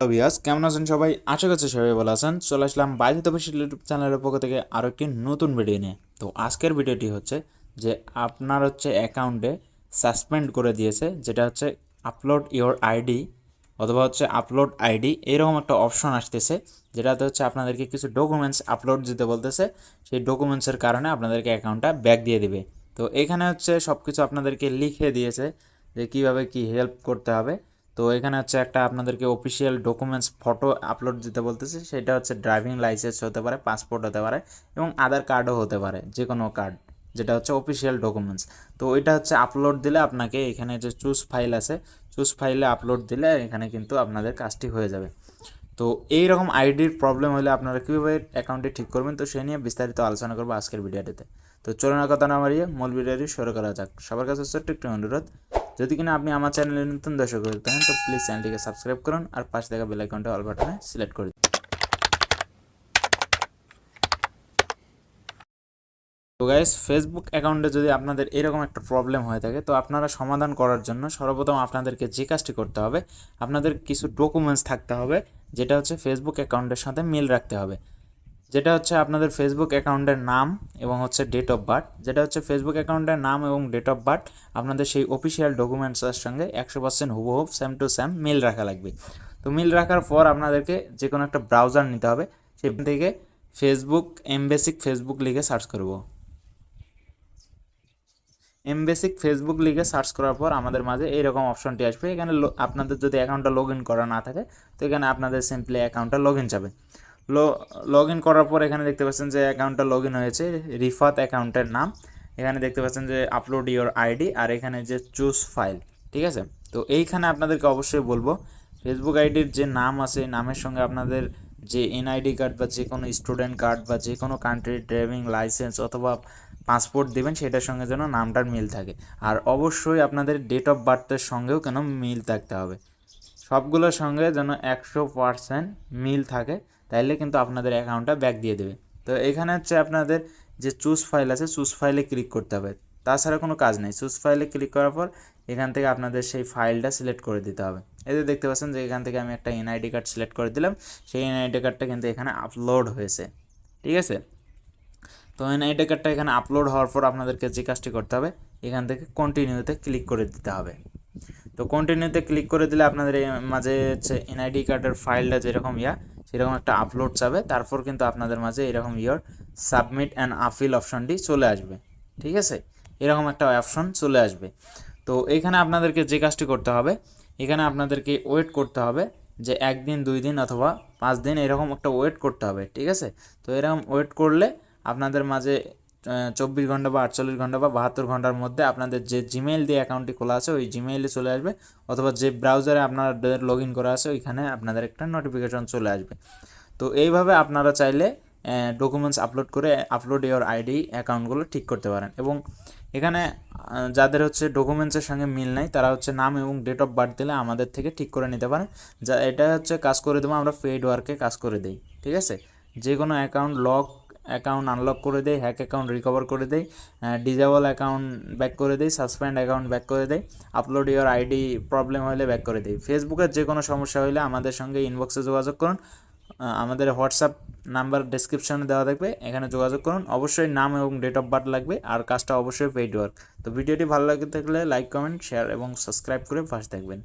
Hello ভিয়াস কেমন আছেন সবাই? আশা করছি সবাই ভালো আছেন। চলে আসলাম বাইরে তপশিল ইউটিউব চ্যানেলের পক্ষ থেকে আরও একটি নতুন ভিডিও নিয়ে। তো আজকের ভিডিওটি হচ্ছে যে আপনার হচ্ছে অ্যাকাউন্টে সাসপেন্ড করে দিয়েছে, যেটা হচ্ছে আপলোড ইওর আইডি অথবা হচ্ছে আপলোড আইডি এরকম একটা অপশন আসতেছে, যেটাতে হচ্ছে আপনাদেরকে কিছু ডকুমেন্টস আপলোড দিতে বলতেছে। সেই ডকুমেন্টসের কারণে আপনাদেরকে অ্যাকাউন্টটা ব্যাক দিয়ে দিবে। তো এখানে হচ্ছে সব কিছু আপনাদেরকে লিখে দিয়েছে যে কীভাবে কি হেল্প করতে হবে। তো এখানে হচ্ছে একটা আপনাদেরকে অফিসিয়াল ডকুমেন্টস ফটো আপলোড দিতে বলতেছে, সেটা হচ্ছে ড্রাইভিং লাইসেন্স হতে পারে পাসপোর্ট হতে পারে এবং আধার কার্ডও হতে পারে যে কোনো কার্ড যেটা হচ্ছে অফিসিয়াল ডকুমেন্টস তো এটা হচ্ছে আপলোড দিলে আপনাকে এখানে যে চুজ ফাইল আছে চুজ ফাইলে আপলোড দিলে এখানে কিন্তু আপনাদের কাজটি হয়ে যাবে। তো এই রকম আইডির প্রবলেম হলে আপনারা কীভাবে অ্যাকাউন্টটি ঠিক করবেন, তো সে নিয়ে বিস্তারিত আলোচনা করব আজকের ভিডিওটিতে। তো চলুন কথা না মারিয়ে মূল ভিডিওটি শুরু করা যাক। সবার কাছে ছোট্ট একটি অনুরোধ যদি কিনা আপনি আমার চ্যানেলে নতুন দর্শক হয়ে থাকেন, তো প্লিজ চ্যানেলটিকে সাবস্ক্রাইব করুন আর পাশে থাকা বেল আইকনটা অল বাটনে সিলেক্ট করে দিন। তো গাইস ফেসবুক অ্যাকাউন্টে যদি আপনাদের এরকম একটা প্রবলেম হয়ে থাকে, তো আপনারা সমাধান করার জন্য সর্বপ্রথম আপনাদেরকে যে কাজটি করতে হবে, আপনাদের কিছু ডকুমেন্টস থাকতে হবে, যেটা হচ্ছে ফেসবুক অ্যাকাউন্টের সাথে মিল রাখতে হবে। যেটা হচ্ছে আপনাদের ফেসবুক অ্যাকাউন্টের নাম এবং হচ্ছে ডেট অফ বার্থ যেটা হচ্ছে ফেসবুক অ্যাকাউন্টের নাম এবং ডেট অফ বার্থ আপনাদের সেই অফিসিয়াল ডকুমেন্টসের সঙ্গে একশো পার্সেন্ট হুবহু স্যাম টু স্যাম মিল রাখা লাগবে। তো মিল রাখার পর আপনাদেরকে যে কোনো একটা ব্রাউজার নিতে হবে, সেখান থেকে ফেসবুক এমবেসিক ফেসবুক লিখে সার্চ করব। এমবেসিক ফেসবুক লিখে সার্চ করার পর আমাদের মাঝে এইরকম অপশনটি আসবে। এখানে আপনাদের যদি অ্যাকাউন্টটা লগ ইন করা না থাকে, তো এখানে আপনাদের সিম্পলি অ্যাকাউন্টটা লগ ইন যাবে। লগ ইন করার পর এখানে দেখতে পাচ্ছেন যে অ্যাকাউন্টটা লগ ইন হয়েছে। রিফাত অ্যাকাউন্টের নাম। এখানে দেখতে পাচ্ছেন যে আপলোড ইওর আইডি আর এখানে যে চুজ ফাইল ঠিক আছে? তো এইখানে আপনাদেরকে অবশ্যই বলব ফেসবুক আইডির যে নাম আছে, নামের সঙ্গে আপনাদের যে এনআইডি কার্ড বা যে কোনো স্টুডেন্ট কার্ড বা যে কোনো কান্ট্রির ড্রাইভিং লাইসেন্স অথবা পাসপোর্ট দেবেন, সেটার সঙ্গে যেন নামটার মিল থাকে। আর অবশ্যই আপনাদের ডেট অফ বার্থের সঙ্গেও কেন মিল থাকতে হবে? সবগুলোর সঙ্গে যেন একশো পারসেন্ট মিল থাকে। তাইলে কিন্তু আপনাদের অ্যাকাউন্টটা ব্যাক দিয়ে দেবে। তো এখানে হচ্ছে আপনাদের যে চুজ ফাইল আছে চুজ ফাইলে ক্লিক করতে হবে। তাছাড়া কোনো কাজ নেই। চুজ ফাইলে ক্লিক করার পর এখান থেকে আপনাদের সেই ফাইলটা সিলেক্ট করে দিতে হবে। এতে দেখতে পাচ্ছেন যে এখান থেকে আমি একটা এনআইডি কার্ড সিলেক্ট করে দিলাম। সেই এনআইডি কার্ডটা কিন্তু এখানে আপলোড হয়েছে। ঠিক আছে? তো এনআইডি কার্ডটা এখানে আপলোড হওয়ার পর আপনাদেরকে যে কাজটি করতে হবে, এখান থেকে কন্টিনিউতে ক্লিক করে দিতে হবে। তো কন্টিনিউতে ক্লিক করে দিলে আপনাদের মাঝে হচ্ছে এনআইডি কার্ডের ফাইলটা যেরকম ইয়া, সেরকম একটা আপলোড যাবে। তারপর কিন্তু আপনাদের মাঝে এরকম ইয়র সাবমিট অ্যান্ড আপিল অপশনটি চলে আসবে। ঠিক আছে? এরকম একটা অপশন চলে আসবে। তো এইখানে আপনাদেরকে যে কাজটি করতে হবে, এখানে আপনাদেরকে ওয়েট করতে হবে যে একদিন, দুই দিন অথবা পাঁচ দিন এরকম একটা ওয়েট করতে হবে। ঠিক আছে? তো এরকম ওয়েট করলে আপনাদের মাঝে চব্বিশ ঘণ্টা বা আটচল্লিশ ঘণ্টা বা বাহাত্তর ঘণ্টার মধ্যে আপনাদের যে জিমেইল দিয়ে অ্যাকাউন্টটি খোলা আছে, ওই জিমেইলে চলে আসবে। অথবা যে ব্রাউজারে আপনাদের লগ ইন করা আছে, ওইখানে আপনাদের একটা নোটিফিকেশন চলে আসবে। তো এইভাবে আপনারা চাইলে ডকুমেন্টস আপলোড করে আপলোড ইওর আইডি অ্যাকাউন্টগুলো ঠিক করতে পারেন। এবং এখানে যাদের হচ্ছে ডকুমেন্টসের সঙ্গে মিল নাই, তারা হচ্ছে নাম এবং ডেট অফ বার্থ দিলে আমাদের থেকে ঠিক করে নিতে পারেন। যা, এটা হচ্ছে কাজ করে দেবো, আমরা পেইড ওয়ার্কে কাজ করে দিই, ঠিক আছে? যে কোনো অ্যাকাউন্ট লক অ্যাকাউন্ট আনলক করে দেয় হ্যাক অ্যাকাউন্ট রিকভার করে দেয় ডিজেবল অ্যাকাউন্ট ব্যাক করে দেয় সাসপেন্ড অ্যাকাউন্ট ব্যাক করে দেয় আপলোড ইওর আইডি প্রবলেম হলে ব্যাক করে দেয় ফেসবুকের যে কোনো সমস্যা হলে আমাদের সঙ্গে ইনবক্সে যোগাযোগ করুন আমাদের হোয়াটসঅ্যাপ নাম্বার ডিসক্রিপশনে দেওয়া থাকবে, এখানে যোগাযোগ করুন। অবশ্যই নাম এবং ডেট অফ বার্থ লাগবে আর কাজটা অবশ্যই পেইড ওয়ার্ক তো ভিডিওটি ভালো লাগে থাকলে লাইক কমেন্ট শেয়ার এবং সাবস্ক্রাইব করে পাশে থাকবেন।